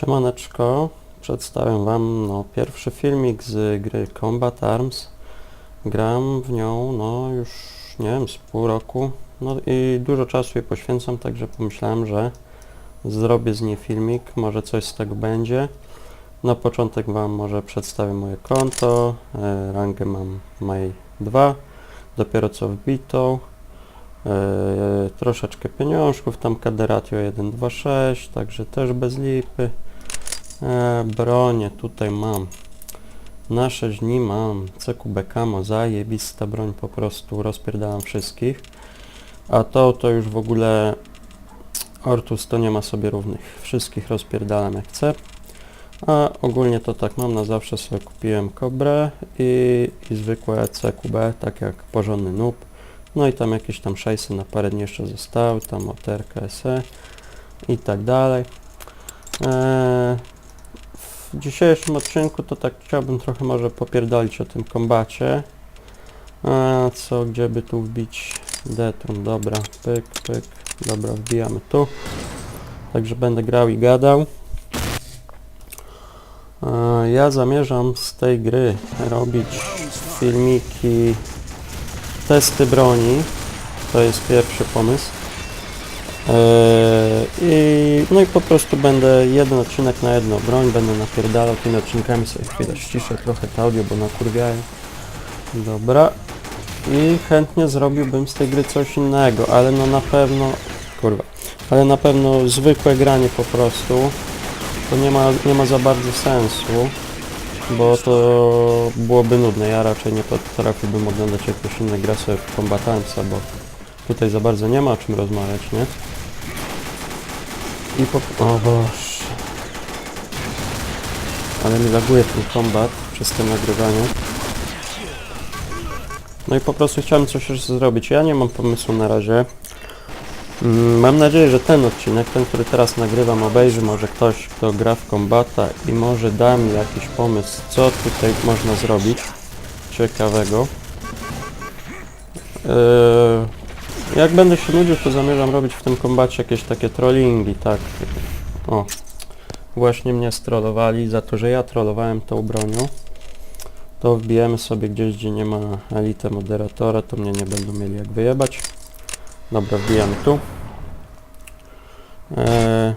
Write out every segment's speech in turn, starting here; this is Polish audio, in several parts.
Siemaneczko, przedstawiam Wam no, pierwszy filmik z gry Combat Arms. Gram w nią no już nie wiem, z pół roku no i dużo czasu jej poświęcam, także pomyślałem, że zrobię z niej filmik, może coś z tego będzie. Na początek Wam może przedstawię moje konto, e, rangę mam Maj 2, dopiero co wbitą. E, troszeczkę pieniążków, tam kaderatio 126, także też bez lipy. E, bronie tutaj mam. Na 6 dni mam CQB Camo, zajebista broń, po prostu rozpierdalam wszystkich. A to, to już w ogóle Ortus to nie ma sobie równych. Wszystkich rozpierdalam jak chcę. A ogólnie to tak mam, na zawsze sobie kupiłem Kobrę i, i zwykłe CQB, tak jak porządny noob. No i tam jakieś tam szajsy na parę dni jeszcze zostały, tam OTRK SE i tak dalej. Eee, w dzisiejszym odcinku to tak chciałbym trochę może popierdolić o tym kombacie. A co, gdzie by tu wbić deton, dobra, pyk, pyk, dobra, wbijamy tu. Także będę grał i gadał. Eee, ja zamierzam z tej gry robić filmiki testy broni. To jest pierwszy pomysł. Eee, I, no i po prostu będę jeden odcinek na jedną broń, będę napierdalał tymi odcinkami sobie chwilę ściszę trochę to audio, bo nakurwiają. Dobra. I chętnie zrobiłbym z tej gry coś innego, ale no na pewno, kurwa, ale na pewno zwykłe granie po prostu, to nie ma, nie ma za bardzo sensu bo to byłoby nudne. Ja raczej nie potrafiłbym oglądać jakieś inne gra sobie w kombatanca, bo tutaj za bardzo nie ma o czym rozmawiać, nie? I po... O Boże. Ale mi laguje ten kombat przez to nagrywanie. No i po prostu chciałem coś już zrobić. Ja nie mam pomysłu na razie. Mm, Mam nadzieję, że ten odcinek, ten, który teraz nagrywam, obejrzy może ktoś, kto gra w kombata i może da mi jakiś pomysł, co tutaj można zrobić ciekawego. Eee, jak będę się nudził, to zamierzam robić w tym kombacie jakieś takie trollingi, tak. O, właśnie mnie strollowali za to, że ja trollowałem tą bronią. To wbijemy sobie gdzieś, gdzie nie ma elite moderatora, to mnie nie będą mieli jak wyjebać. Dobra, wbijamy tu. Eee,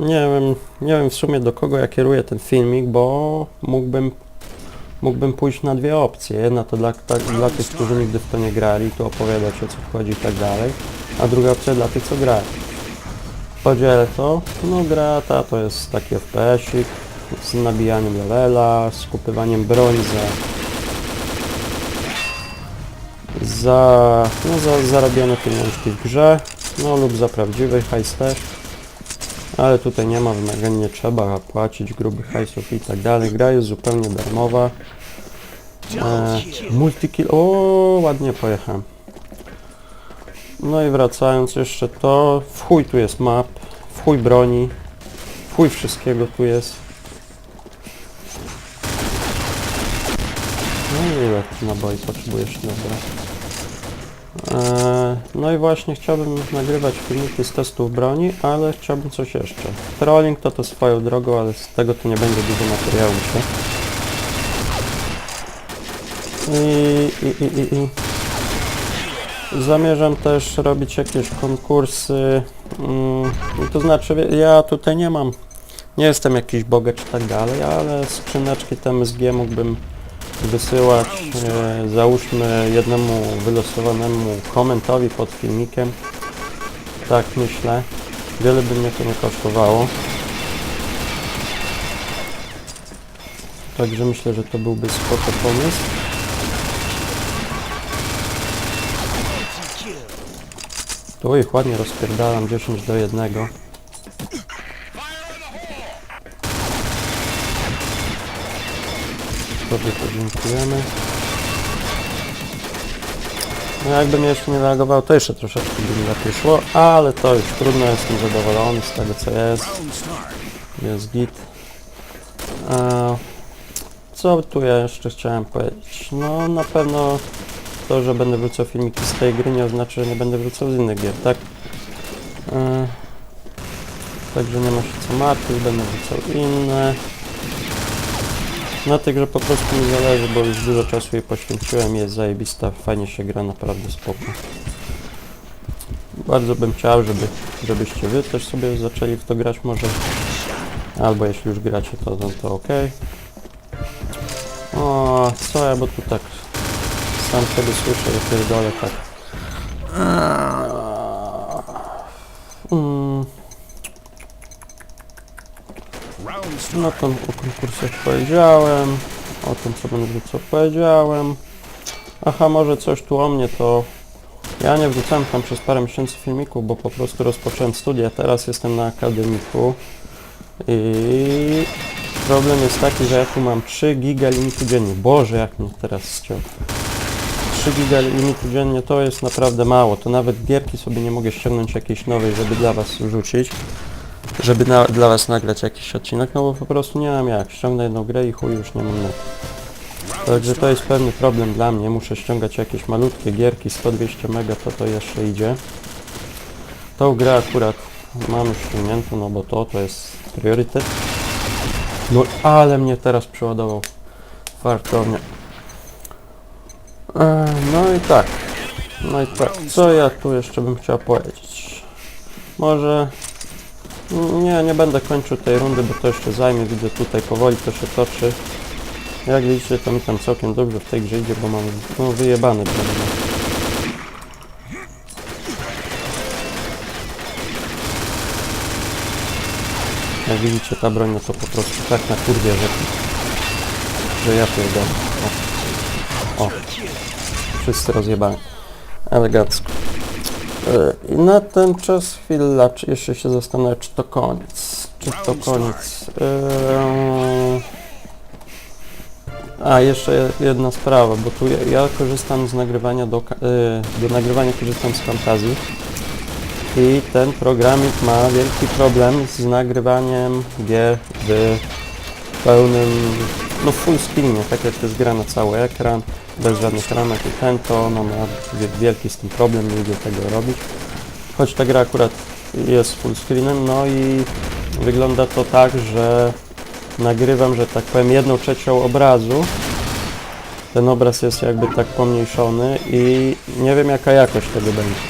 nie wiem, nie wiem w sumie do kogo ja kieruję ten filmik, bo mógłbym, mógłbym pójść na dwie opcje. Jedna to dla, dla tych, którzy nigdy w to nie grali, tu opowiadać o co wchodzi i tak dalej, a druga opcja dla tych, co grali. Podzielę to. No gra ta to jest taki FPS-ik z nabijaniem levela, z kupywaniem broni za za, no, za zarobione pieniążki w grze, no lub za prawdziwy hajs też. Ale tutaj nie ma wymagań, nie trzeba płacić grubych hajsów i tak dalej. Gra jest zupełnie darmowa. E, multikill, o ładnie pojechałem. No i wracając jeszcze to, w chuj tu jest map, w chuj broni, w chuj wszystkiego tu jest. No i ile naboi potrzebujesz, dobra. Eee, no i właśnie chciałbym nagrywać filmiki z testów broni, ale chciałbym coś jeszcze. Trolling to to swoją drogą, ale z tego tu nie będzie dużo materiału myślę. I, i, i, i, i. Zamierzam też robić jakieś konkursy, mm, to znaczy ja tutaj nie mam, nie jestem jakiś bogacz i tak dalej, ale skrzyneczki TMSG mógłbym wysyłać e, załóżmy jednemu wylosowanemu komentowi pod filmikiem. Tak myślę. Wiele by mnie to nie kosztowało. Także myślę, że to byłby spoko pomysł. Tu ich ładnie rozpierdalam 10 do 1. Sobie podziękujemy. No jakby mnie jeszcze nie reagował, to jeszcze troszeczkę by mi lepiej szło, ale to już trudno, jestem zadowolony z tego co jest. Jest git. Co tu ja jeszcze chciałem powiedzieć? No na pewno to, że będę wrzucał filmiki z tej gry nie oznacza, że nie będę wrzucał z innych gier, tak? E, także nie ma się co martwić, będę wrzucał inne. Na tej grze po prostu mi zależy, bo już dużo czasu jej poświęciłem, jest zajebista, fajnie się gra, naprawdę spoko. Bardzo bym chciał, żeby, żebyście wy też sobie zaczęli w to grać może. Albo jeśli już gracie, to, to, to ok. O, co ja, bo tu tak sam sobie słyszę, ja pierdolę tak. No to o konkursach powiedziałem, o tym co będę wrzucał powiedziałem. Aha, może coś tu o mnie to... Ja nie wrzucałem tam przez parę miesięcy filmików, bo po prostu rozpocząłem studia, teraz jestem na akademiku i problem jest taki, że ja tu mam 3 giga limitu dziennie. Boże, jak mnie teraz ściął. 3 giga limitu dziennie to jest naprawdę mało, to nawet gierki sobie nie mogę ściągnąć jakiejś nowej, żeby dla was wrzucić żeby na, dla was nagrać jakiś odcinek, no bo po prostu nie mam jak. Ściągnę jedną grę i chuj już nie mam na. Także to jest pewny problem dla mnie. Muszę ściągać jakieś malutkie gierki 100-200 mega, to to jeszcze idzie. Tą grę akurat mam już ściągniętą, no bo to to jest priorytet. No ale mnie teraz przeładował fartownie. E, no i tak. No i tak. Co ja tu jeszcze bym chciał powiedzieć? Może nie, nie będę kończył tej rundy, bo to jeszcze zajmie. Widzę tutaj powoli to się toczy. Jak widzicie, to mi tam całkiem dobrze w tej grze idzie, bo mam no, wyjebany. Jak widzicie, ta broń no to po prostu tak na kurwie, że, że ja pierdolę. O. o. Wszyscy rozjebani. Elegancko. E, I na ten czas chwila, czy jeszcze się zastanawiam, czy to koniec. Czy to koniec. Eee... A, jeszcze jedna sprawa, bo tu ja, ja korzystam z nagrywania do, e, do nagrywania korzystam z fantazji i ten programik ma wielki problem z nagrywaniem gier w pełnym, no full screenie, tak jak to jest gra na cały ekran, bez żadnych ramek i ten, to no, ma wie- wielki z tym problem, nie idzie tego robić. Choć ta gra akurat jest full screenem, no i wygląda to tak, że nagrywam, że tak powiem, jedną trzecią obrazu. Ten obraz jest jakby tak pomniejszony i nie wiem jaka jakość tego będzie.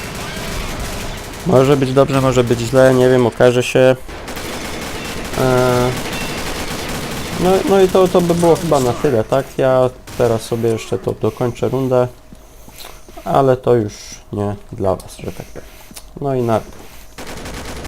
Może być dobrze, może być źle, nie wiem, okaże się. Eee, no, no i to, to by było chyba na tyle, tak? Ja teraz sobie jeszcze to dokończę rundę, ale to już nie dla Was, że tak powiem. No i narko.